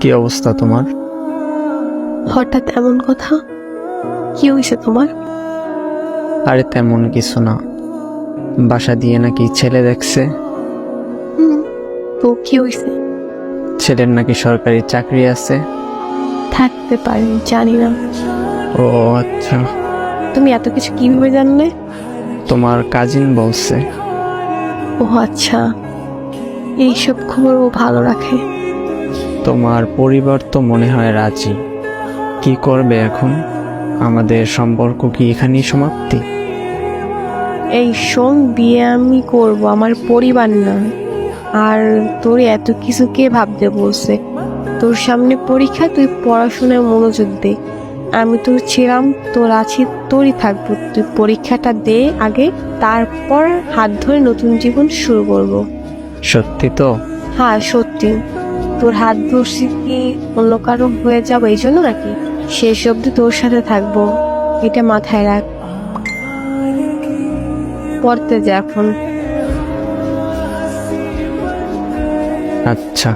কি অবস্থা তোমার? হঠাৎ এমন কথা? কি হয়েছে তোমার? আরে তেমন কিছু না। বাসা দিয়ে নাকি ছেলে দেখছে। হুম তো কি হয়েছে ছেলের নাকি সরকারি চাকরি আছে। থাকতে পারে জানি না। ও আচ্ছা। তুমি এত কিছু কীভাবে জানলে? তোমার কাজিন বলছে। ও আচ্ছা। এইসব খবর ও ভালো রাখে। তোমার পরিবার তো মনে হয় রাজি। কি করবে এখন? আমাদের সম্পর্ক কি এখানেই সমাপ্তি? এই শোন বিয়ে আমি করব আমার পরিবার না। আর তোর এত কিছু কে ভাবতে বলছে? তোর সামনে পরীক্ষা তুই পড়াশোনায় মনোযোগ দে। আমি তোর ছিলাম তোর আছি তোরই থাকব। তুই পরীক্ষাটা দে আগে তারপর হাত ধরে নতুন জীবন শুরু করব। সত্যি তো? হ্যাঁ সত্যি। তোর হাত ধরছি কি অন্য কারও হয়ে যাব, এই জন্য নাকি? শেষ অব্দি তোর সাথে থাকব, এটা মাথায় রাখ। পড়তে যা এখন। আচ্ছা।